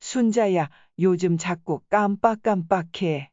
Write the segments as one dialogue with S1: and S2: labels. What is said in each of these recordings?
S1: 순자야, 요즘 자꾸 깜빡깜빡해.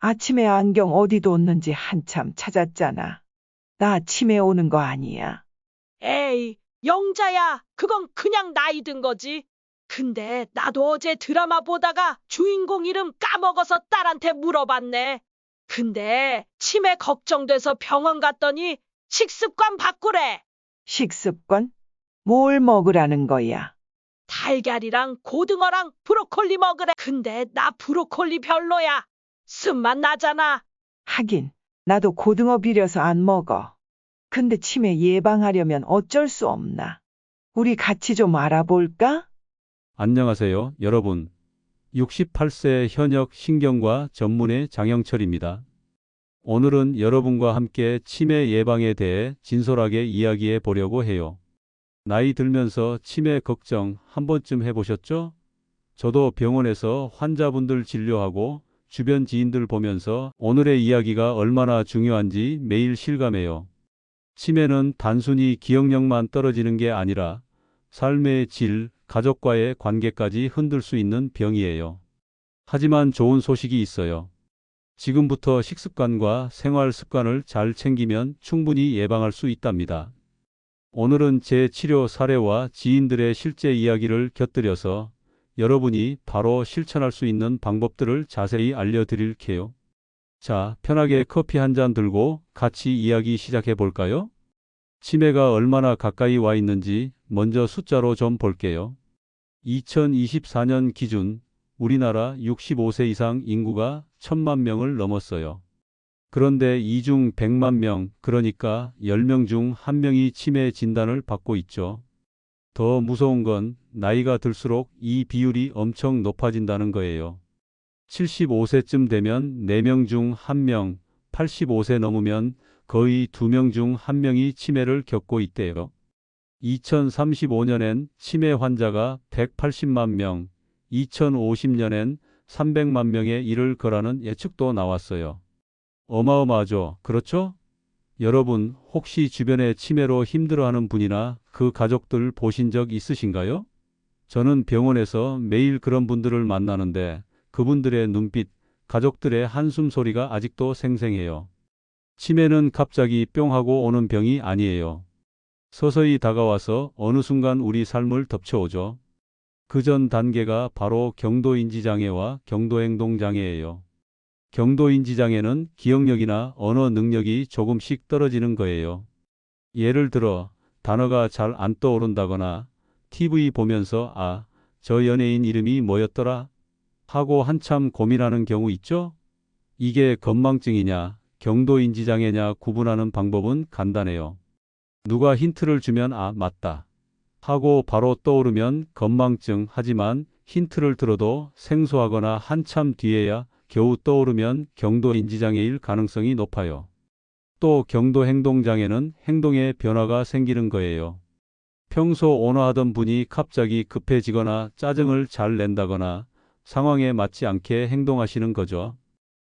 S1: 아침에 안경 어디 뒀는지 한참 찾았잖아. 나 치매 오는 거 아니야.
S2: 에이, 영자야, 그건 그냥 나이 든 거지. 근데 나도 어제 드라마 보다가 주인공 이름 까먹어서 딸한테 물어봤네. 근데 치매 걱정돼서 병원 갔더니 식습관 바꾸래.
S1: 식습관? 뭘 먹으라는 거야?
S2: 달걀이랑 고등어랑 브로콜리 먹으래. 근데 나 브로콜리 별로야. 쓴맛 나잖아.
S1: 하긴, 나도 고등어 비려서 안 먹어. 근데 치매 예방하려면 어쩔 수 없나? 우리 같이 좀 알아볼까?
S3: 안녕하세요, 여러분. 68세 현역 신경과 전문의 장영철입니다. 오늘은 여러분과 함께 치매 예방에 대해 진솔하게 이야기해 보려고 해요. 나이 들면서 치매 걱정 한 번쯤 해보셨죠? 저도 병원에서 환자분들 진료하고 주변 지인들 보면서 오늘의 이야기가 얼마나 중요한지 매일 실감해요. 치매는 단순히 기억력만 떨어지는 게 아니라 삶의 질, 가족과의 관계까지 흔들 수 있는 병이에요. 하지만 좋은 소식이 있어요. 지금부터 식습관과 생활 습관을 잘 챙기면 충분히 예방할 수 있답니다. 오늘은 제 치료 사례와 지인들의 실제 이야기를 곁들여서 여러분이 바로 실천할 수 있는 방법들을 자세히 알려드릴게요. 자, 편하게 커피 한 잔 들고 같이 이야기 시작해 볼까요? 치매가 얼마나 가까이 와 있는지 먼저 숫자로 좀 볼게요. 2024년 기준 우리나라 65세 이상 인구가 1000만 명을 넘었어요. 그런데 이 중 100만 명, 그러니까 10명 중 1명이 치매 진단을 받고 있죠. 더 무서운 건 나이가 들수록 이 비율이 엄청 높아진다는 거예요. 75세쯤 되면 4명 중 1명, 85세 넘으면 거의 2명 중 1명이 치매를 겪고 있대요. 2035년엔 치매 환자가 180만 명, 2050년엔 300만 명에 이를 거라는 예측도 나왔어요. 어마어마하죠. 그렇죠? 여러분, 혹시 주변에 치매로 힘들어하는 분이나 그 가족들 보신 적 있으신가요? 저는 병원에서 매일 그런 분들을 만나는데 그분들의 눈빛, 가족들의 한숨 소리가 아직도 생생해요. 치매는 갑자기 뿅 하고 오는 병이 아니에요. 서서히 다가와서 어느 순간 우리 삶을 덮쳐오죠. 그 전 단계가 바로 경도인지장애와 경도행동장애예요. 경도인지장애는 기억력이나 언어 능력이 조금씩 떨어지는 거예요. 예를 들어 단어가 잘 안 떠오른다거나 TV 보면서 아, 저 연예인 이름이 뭐였더라? 하고 한참 고민하는 경우 있죠? 이게 건망증이냐, 경도인지장애냐 구분하는 방법은 간단해요. 누가 힌트를 주면 아, 맞다. 하고 바로 떠오르면 건망증 하지만 힌트를 들어도 생소하거나 한참 뒤에야 겨우 떠오르면 경도 인지장애일 가능성이 높아요. 또 경도 행동장애는 행동에 변화가 생기는 거예요. 평소 온화하던 분이 갑자기 급해지거나 짜증을 잘 낸다거나 상황에 맞지 않게 행동하시는 거죠.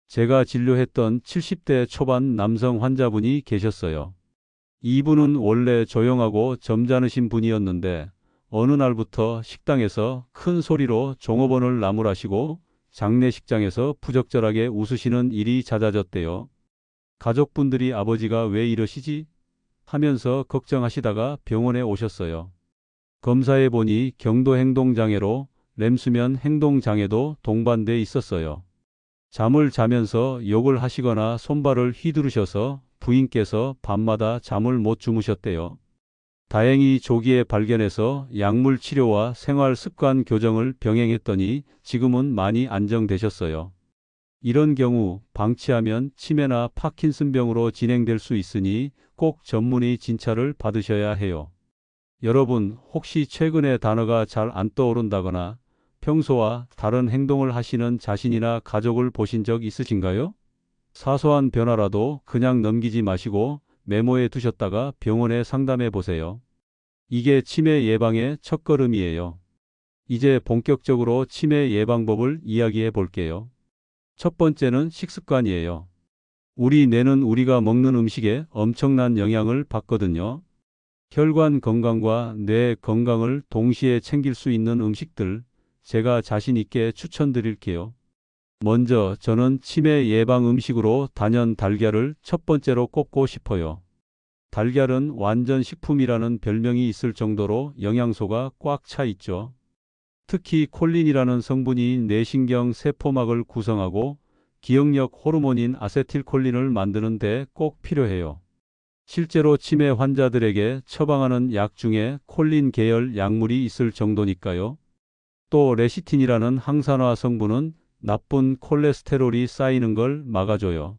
S3: 제가 진료했던 70대 초반 남성 환자분이 계셨어요. 이분은 원래 조용하고 점잖으신 분이었는데 어느 날부터 식당에서 큰 소리로 종업원을 나무라시고 장례식장에서 부적절하게 웃으시는 일이 잦아졌대요. 가족분들이 아버지가 왜 이러시지? 하면서 걱정하시다가 병원에 오셨어요. 검사해 보니 경도 행동장애로 램수면 행동장애도 동반돼 있었어요. 잠을 자면서 욕을 하시거나 손발을 휘두르셔서 부인께서 밤마다 잠을 못 주무셨대요. 다행히 조기에 발견해서 약물 치료와 생활 습관 교정을 병행했더니 지금은 많이 안정되셨어요. 이런 경우 방치하면 치매나 파킨슨병으로 진행될 수 있으니 꼭 전문의 진찰을 받으셔야 해요. 여러분, 혹시 최근에 단어가 잘 안 떠오른다거나 평소와 다른 행동을 하시는 자신이나 가족을 보신 적 있으신가요? 사소한 변화라도 그냥 넘기지 마시고 메모해 두셨다가 병원에 상담해 보세요. 이게 치매 예방의 첫걸음이에요. 이제 본격적으로 치매 예방법을 이야기해 볼게요. 첫 번째는 식습관이에요. 우리 뇌는 우리가 먹는 음식에 엄청난 영향을 받거든요. 혈관 건강과 뇌 건강을 동시에 챙길 수 있는 음식들 제가 자신 있게 추천드릴게요. 먼저 저는 치매 예방 음식으로 단연 달걀을 첫 번째로 꼽고 싶어요. 달걀은 완전 식품이라는 별명이 있을 정도로 영양소가 꽉 차 있죠. 특히 콜린이라는 성분이 뇌신경 세포막을 구성하고 기억력 호르몬인 아세틸콜린을 만드는 데 꼭 필요해요. 실제로 치매 환자들에게 처방하는 약 중에 콜린 계열 약물이 있을 정도니까요. 또 레시틴이라는 항산화 성분은 나쁜 콜레스테롤이 쌓이는 걸 막아줘요.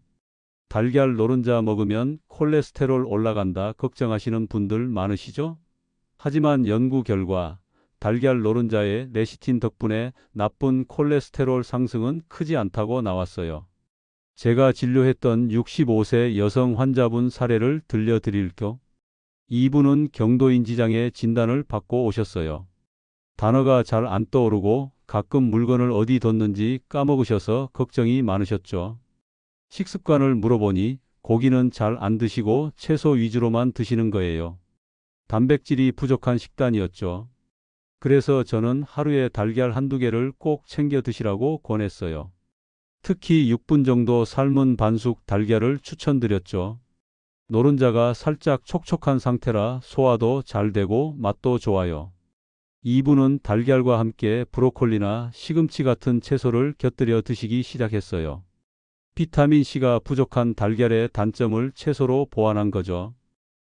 S3: 달걀 노른자 먹으면 콜레스테롤 올라간다 걱정하시는 분들 많으시죠? 하지만 연구 결과 달걀 노른자의 레시틴 덕분에 나쁜 콜레스테롤 상승은 크지 않다고 나왔어요. 제가 진료했던 65세 여성 환자분 사례를 들려드릴게요. 이분은 경도인지장애 진단을 받고 오셨어요. 단어가 잘 안 떠오르고 가끔 물건을 어디 뒀는지 까먹으셔서 걱정이 많으셨죠. 식습관을 물어보니 고기는 잘 안 드시고 채소 위주로만 드시는 거예요. 단백질이 부족한 식단이었죠. 그래서 저는 하루에 달걀 한두 개를 꼭 챙겨 드시라고 권했어요. 특히 6분 정도 삶은 반숙 달걀을 추천드렸죠. 노른자가 살짝 촉촉한 상태라 소화도 잘 되고 맛도 좋아요. 2분은 달걀과 함께 브로콜리나 시금치 같은 채소를 곁들여 드시기 시작했어요. 비타민C가 부족한 달걀의 단점을 채소로 보완한 거죠.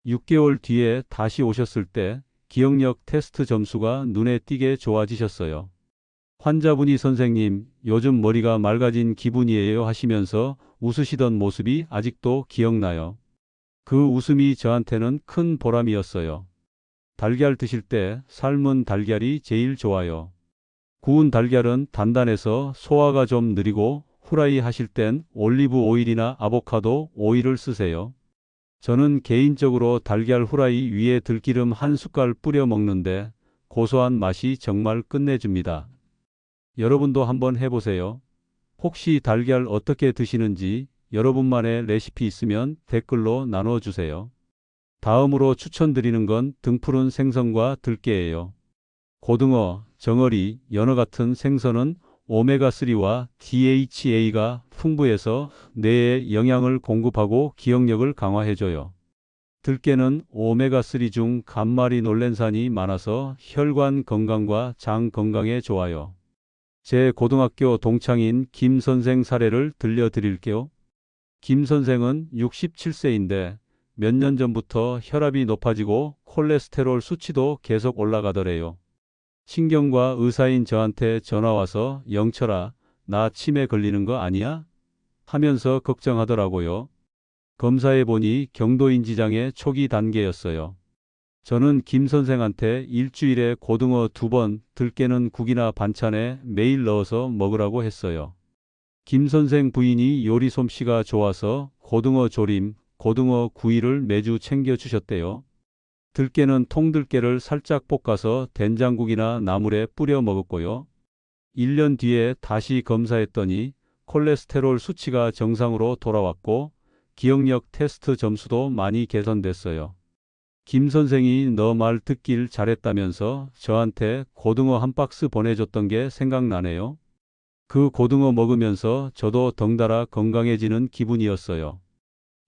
S3: 6개월 뒤에 다시 오셨을 때 기억력 테스트 점수가 눈에 띄게 좋아지셨어요. 환자분이 선생님, 요즘 머리가 맑아진 기분이에요 하시면서 웃으시던 모습이 아직도 기억나요. 그 웃음이 저한테는 큰 보람이었어요. 달걀 드실 때 삶은 달걀이 제일 좋아요. 구운 달걀은 단단해서 소화가 좀 느리고 후라이 하실 땐 올리브 오일이나 아보카도 오일을 쓰세요. 저는 개인적으로 달걀 후라이 위에 들기름 한 숟갈 뿌려 먹는데 고소한 맛이 정말 끝내줍니다. 여러분도 한번 해보세요. 혹시 달걀 어떻게 드시는지 여러분만의 레시피 있으면 댓글로 나눠주세요. 다음으로 추천드리는 건 등푸른 생선과 들깨예요. 고등어, 정어리, 연어 같은 생선은 오메가3와 DHA가 풍부해서 뇌에 영양을 공급하고 기억력을 강화해줘요. 들깨는 오메가3 중 감마리놀렌산이 많아서 혈관 건강과 장 건강에 좋아요. 제 고등학교 동창인 김 선생 사례를 들려드릴게요. 김 선생은 67세인데 몇 년 전부터 혈압이 높아지고 콜레스테롤 수치도 계속 올라가더래요. 신경과 의사인 저한테 전화와서 영철아, 나 치매 걸리는 거 아니야? 하면서 걱정하더라고요. 검사해 보니 경도인지장애 초기 단계였어요. 저는 김 선생한테 일주일에 고등어 두 번, 들깨는 국이나 반찬에 매일 넣어서 먹으라고 했어요. 김 선생 부인이 요리 솜씨가 좋아서 고등어 조림, 고등어 구이를 매주 챙겨 주셨대요. 들깨는 통들깨를 살짝 볶아서 된장국이나 나물에 뿌려 먹었고요. 1년 뒤에 다시 검사했더니 콜레스테롤 수치가 정상으로 돌아왔고 기억력 테스트 점수도 많이 개선됐어요. 김 선생이 너 말 듣길 잘했다면서 저한테 고등어 한 박스 보내줬던 게 생각나네요. 그 고등어 먹으면서 저도 덩달아 건강해지는 기분이었어요.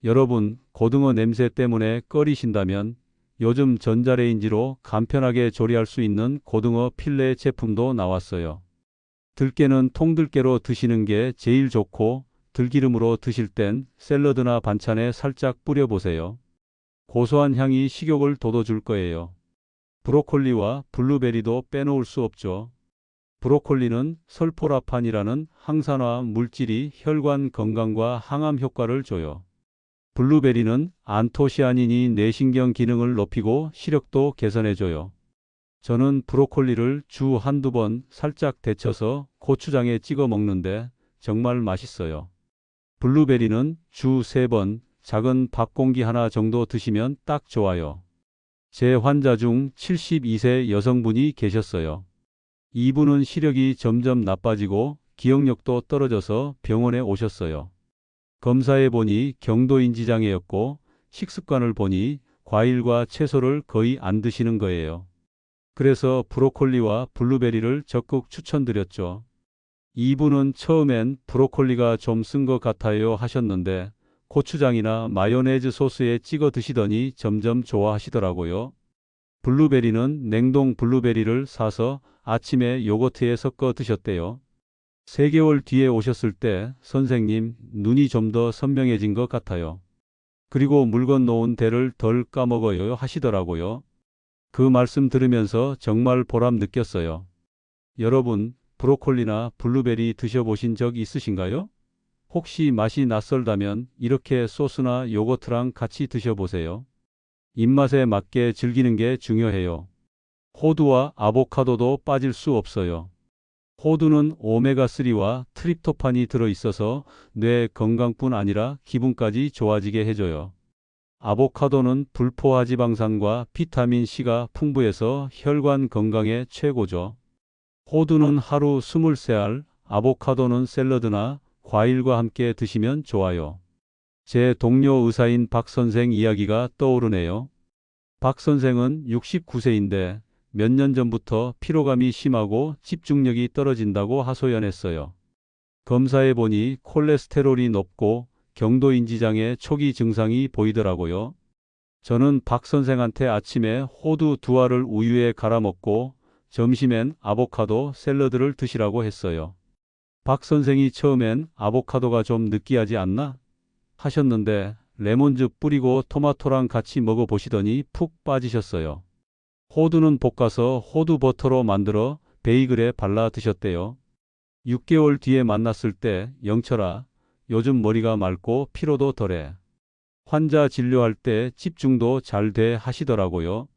S3: 여러분, 고등어 냄새 때문에 꺼리신다면 요즘 전자레인지로 간편하게 조리할 수 있는 고등어 필레 제품도 나왔어요. 들깨는 통들깨로 드시는 게 제일 좋고 들기름으로 드실 땐 샐러드나 반찬에 살짝 뿌려보세요. 고소한 향이 식욕을 돋워줄 거예요. 브로콜리와 블루베리도 빼놓을 수 없죠. 브로콜리는 설포라판이라는 항산화 물질이 혈관 건강과 항암 효과를 줘요. 블루베리는 안토시아닌이 뇌신경 기능을 높이고 시력도 개선해줘요. 저는 브로콜리를 주 한두 번 살짝 데쳐서 고추장에 찍어 먹는데 정말 맛있어요. 블루베리는 주 세 번 작은 밥 공기 하나 정도 드시면 딱 좋아요. 제 환자 중 72세 여성분이 계셨어요. 이분은 시력이 점점 나빠지고 기억력도 떨어져서 병원에 오셨어요. 검사해 보니 경도인지장애였고 식습관을 보니 과일과 채소를 거의 안 드시는 거예요. 그래서 브로콜리와 블루베리를 적극 추천드렸죠. 이분은 처음엔 브로콜리가 좀 쓴 것 같아요 하셨는데 고추장이나 마요네즈 소스에 찍어 드시더니 점점 좋아하시더라고요. 블루베리는 냉동 블루베리를 사서 아침에 요거트에 섞어 드셨대요. 3개월 뒤에 오셨을 때 선생님 눈이 좀 더 선명해진 것 같아요. 그리고 물건 놓은 대를 덜 까먹어요 하시더라고요. 그 말씀 들으면서 정말 보람 느꼈어요. 여러분, 브로콜리나 블루베리 드셔보신 적 있으신가요? 혹시 맛이 낯설다면 이렇게 소스나 요거트랑 같이 드셔보세요. 입맛에 맞게 즐기는 게 중요해요. 호두와 아보카도도 빠질 수 없어요. 호두는 오메가3와 트립토판이 들어있어서 뇌 건강뿐 아니라 기분까지 좋아지게 해줘요. 아보카도는 불포화 지방산과 비타민 C가 풍부해서 혈관 건강에 최고죠. 호두는 하루 23알, 아보카도는 샐러드나 과일과 함께 드시면 좋아요. 제 동료 의사인 박 선생 이야기가 떠오르네요. 박 선생은 69세인데 몇 년 전부터 피로감이 심하고 집중력이 떨어진다고 하소연했어요. 검사해 보니 콜레스테롤이 높고 경도인지장애 초기 증상이 보이더라고요. 저는 박 선생한테 아침에 호두 두 알을 우유에 갈아 먹고 점심엔 아보카도 샐러드를 드시라고 했어요. 박 선생이 처음엔 아보카도가 좀 느끼하지 않나? 하셨는데 레몬즙 뿌리고 토마토랑 같이 먹어보시더니 푹 빠지셨어요. 호두는 볶아서 호두 버터로 만들어 베이글에 발라 드셨대요. 6개월 뒤에 만났을 때 영철아, 요즘 머리가 맑고 피로도 덜해. 환자 진료할 때 집중도 잘 돼 하시더라고요.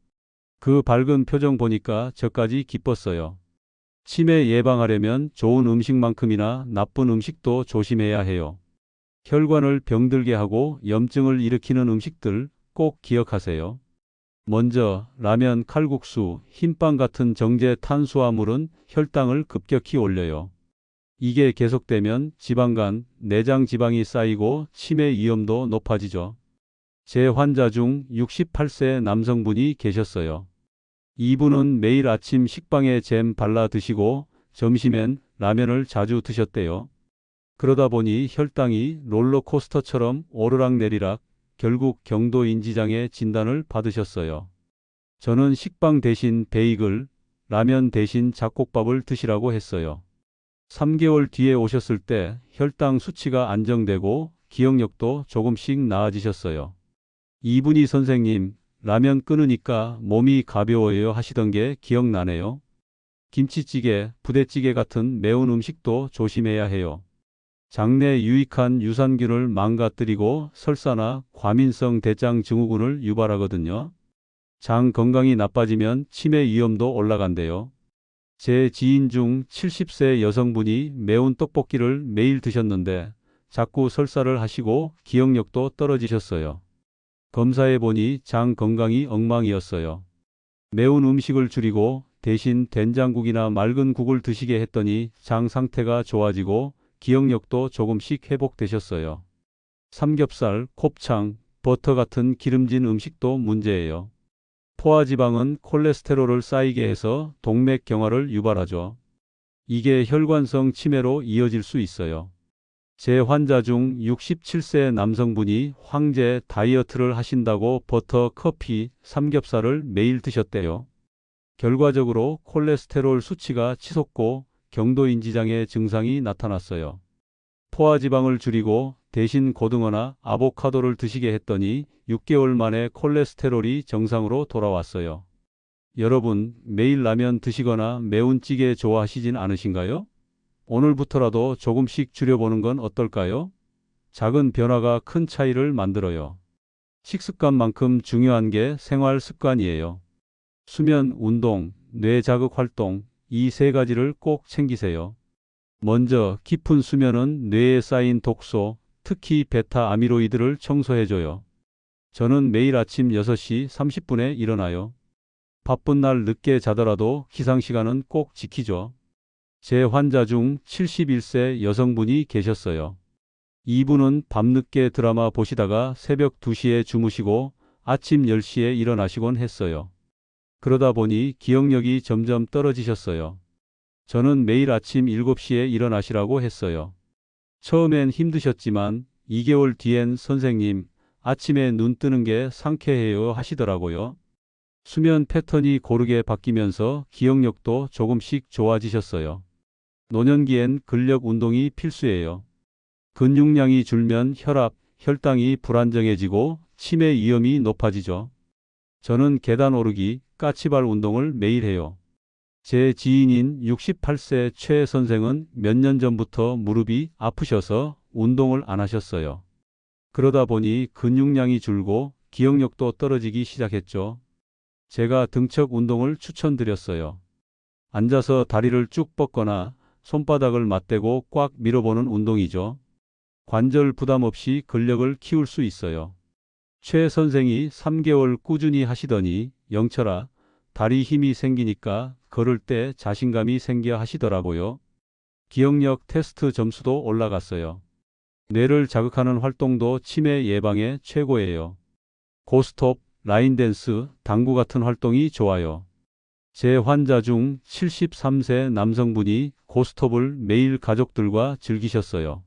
S3: 그 밝은 표정 보니까 저까지 기뻤어요. 치매 예방하려면 좋은 음식만큼이나 나쁜 음식도 조심해야 해요. 혈관을 병들게 하고 염증을 일으키는 음식들 꼭 기억하세요. 먼저 라면, 칼국수, 흰빵 같은 정제 탄수화물은 혈당을 급격히 올려요. 이게 계속되면 지방간, 내장 지방이 쌓이고 치매 위험도 높아지죠. 제 환자 중 68세 남성분이 계셨어요. 이분은 매일 아침 식빵에 잼 발라 드시고 점심엔 라면을 자주 드셨대요. 그러다 보니 혈당이 롤러코스터처럼 오르락내리락 결국 경도인지장애 진단을 받으셨어요. 저는 식빵 대신 베이글, 라면 대신 잡곡밥을 드시라고 했어요. 3개월 뒤에 오셨을 때 혈당 수치가 안정되고 기억력도 조금씩 나아지셨어요. 이분이 선생님, 라면 끊으니까 몸이 가벼워요 하시던 게 기억나네요. 김치찌개, 부대찌개 같은 매운 음식도 조심해야 해요. 장내 유익한 유산균을 망가뜨리고 설사나 과민성 대장 증후군을 유발하거든요. 장 건강이 나빠지면 치매 위험도 올라간대요. 제 지인 중 70세 여성분이 매운 떡볶이를 매일 드셨는데 자꾸 설사를 하시고 기억력도 떨어지셨어요. 검사해 보니 장 건강이 엉망이었어요. 매운 음식을 줄이고 대신 된장국이나 맑은 국을 드시게 했더니 장 상태가 좋아지고 기억력도 조금씩 회복되셨어요. 삼겹살, 곱창, 버터 같은 기름진 음식도 문제예요. 포화지방은 콜레스테롤을 쌓이게 해서 동맥 경화를 유발하죠. 이게 혈관성 치매로 이어질 수 있어요. 제 환자 중 67세 남성분이 황제 다이어트를 하신다고 버터, 커피, 삼겹살을 매일 드셨대요. 결과적으로 콜레스테롤 수치가 치솟고 경도인지장애 증상이 나타났어요. 포화지방을 줄이고 대신 고등어나 아보카도를 드시게 했더니 6개월 만에 콜레스테롤이 정상으로 돌아왔어요. 여러분, 매일 라면 드시거나 매운 찌개 좋아하시진 않으신가요? 오늘부터라도 조금씩 줄여보는 건 어떨까요? 작은 변화가 큰 차이를 만들어요. 식습관만큼 중요한 게 생활 습관이에요. 수면, 운동, 뇌 자극 활동, 이 세 가지를 꼭 챙기세요. 먼저 깊은 수면은 뇌에 쌓인 독소, 특히 베타 아미로이드를 청소해줘요. 저는 매일 아침 6시 30분에 일어나요. 바쁜 날 늦게 자더라도 기상시간은 꼭 지키죠. 제 환자 중 71세 여성분이 계셨어요. 이분은 밤늦게 드라마 보시다가 새벽 2시에 주무시고 아침 10시에 일어나시곤 했어요. 그러다 보니 기억력이 점점 떨어지셨어요. 저는 매일 아침 7시에 일어나시라고 했어요. 처음엔 힘드셨지만 2개월 뒤엔 선생님, 아침에 눈 뜨는 게 상쾌해요 하시더라고요. 수면 패턴이 고르게 바뀌면서 기억력도 조금씩 좋아지셨어요. 노년기엔 근력 운동이 필수예요. 근육량이 줄면 혈압, 혈당이 불안정해지고 치매 위험이 높아지죠. 저는 계단 오르기, 까치발 운동을 매일 해요. 제 지인인 68세 최 선생은 몇 년 전부터 무릎이 아프셔서 운동을 안 하셨어요. 그러다 보니 근육량이 줄고 기억력도 떨어지기 시작했죠. 제가 등척 운동을 추천드렸어요. 앉아서 다리를 쭉 뻗거나 손바닥을 맞대고 꽉 밀어보는 운동이죠. 관절 부담 없이 근력을 키울 수 있어요. 최 선생이 3개월 꾸준히 하시더니 영철아, 다리 힘이 생기니까 걸을 때 자신감이 생겨 하시더라고요. 기억력 테스트 점수도 올라갔어요. 뇌를 자극하는 활동도 치매 예방에 최고예요. 고스톱, 라인댄스, 당구 같은 활동이 좋아요. 제 환자 중 73세 남성분이 고스톱을 매일 가족들과 즐기셨어요.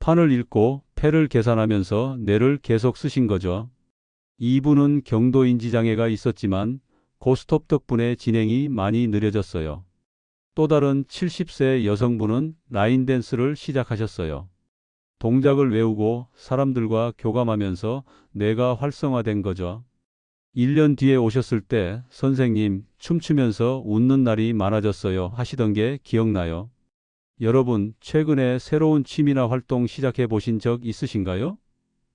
S3: 판을 읽고 패를 계산하면서 뇌를 계속 쓰신 거죠. 이분은 경도 인지 장애가 있었지만 고스톱 덕분에 진행이 많이 느려졌어요. 또 다른 70세 여성분은 라인 댄스를 시작하셨어요. 동작을 외우고 사람들과 교감하면서 뇌가 활성화된 거죠. 1년 뒤에 오셨을 때 선생님 춤추면서 웃는 날이 많아졌어요 하시던 게 기억나요? 여러분 최근에 새로운 취미나 활동 시작해 보신 적 있으신가요?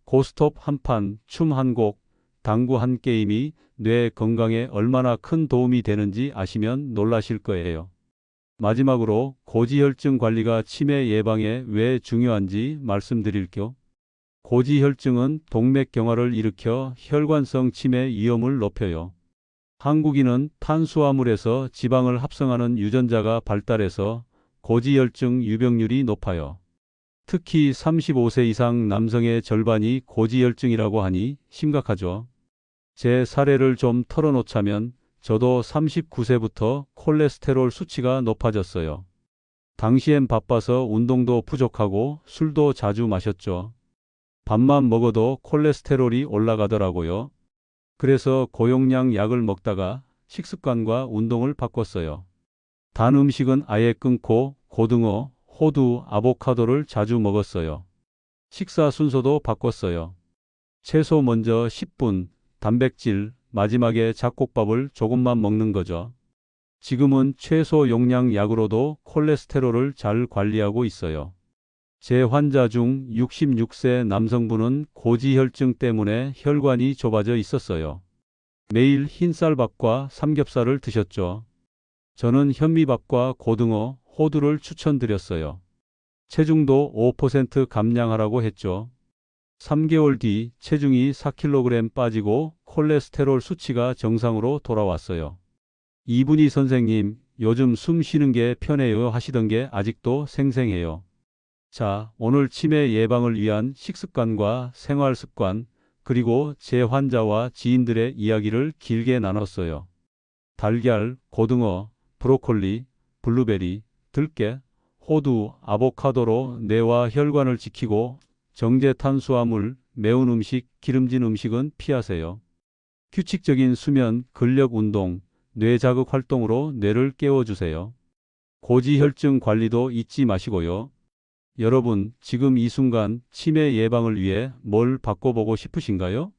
S3: 고스톱 한 판, 춤 한 곡, 당구 한 게임이 뇌 건강에 얼마나 큰 도움이 되는지 아시면 놀라실 거예요. 마지막으로 고지혈증 관리가 치매 예방에 왜 중요한지 말씀드릴게요. 고지혈증은 동맥경화를 일으켜 혈관성 치매 위험을 높여요. 한국인은 탄수화물에서 지방을 합성하는 유전자가 발달해서 고지혈증 유병률이 높아요. 특히 35세 이상 남성의 절반이 고지혈증이라고 하니 심각하죠. 제 사례를 좀 털어놓자면 저도 39세부터 콜레스테롤 수치가 높아졌어요. 당시엔 바빠서 운동도 부족하고 술도 자주 마셨죠. 밥만 먹어도 콜레스테롤이 올라가더라고요. 그래서 고용량 약을 먹다가 식습관과 운동을 바꿨어요. 단 음식은 아예 끊고 고등어, 호두, 아보카도를 자주 먹었어요. 식사 순서도 바꿨어요. 채소 먼저 10분, 단백질, 마지막에 잡곡밥을 조금만 먹는 거죠. 지금은 최소 용량 약으로도 콜레스테롤을 잘 관리하고 있어요. 제 환자 중 66세 남성분은 고지혈증 때문에 혈관이 좁아져 있었어요. 매일 흰쌀밥과 삼겹살을 드셨죠. 저는 현미밥과 고등어, 호두를 추천드렸어요. 체중도 5% 감량하라고 했죠. 3개월 뒤 체중이 4kg 빠지고 콜레스테롤 수치가 정상으로 돌아왔어요. 이분이 선생님, 요즘 숨 쉬는 게 편해요 하시던 게 아직도 생생해요. 자, 오늘 치매 예방을 위한 식습관과 생활 습관, 그리고 제 환자와 지인들의 이야기를 길게 나눴어요. 달걀, 고등어, 브로콜리, 블루베리, 들깨, 호두, 아보카도로 뇌와 혈관을 지키고 정제 탄수화물, 매운 음식, 기름진 음식은 피하세요. 규칙적인 수면, 근력 운동, 뇌 자극 활동으로 뇌를 깨워주세요. 고지혈증 관리도 잊지 마시고요. 여러분, 지금 이 순간 치매 예방을 위해 뭘 바꿔보고 싶으신가요?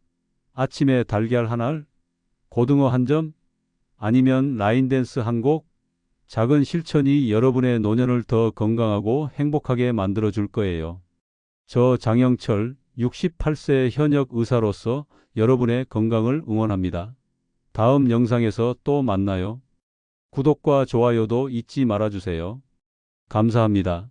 S3: 아침에 달걀 한 알? 고등어 한 점? 아니면 라인댄스 한 곡? 작은 실천이 여러분의 노년을 더 건강하고 행복하게 만들어 줄 거예요. 저 장영철 68세 현역 의사로서 여러분의 건강을 응원합니다. 다음 영상에서 또 만나요. 구독과 좋아요도 잊지 말아주세요. 감사합니다.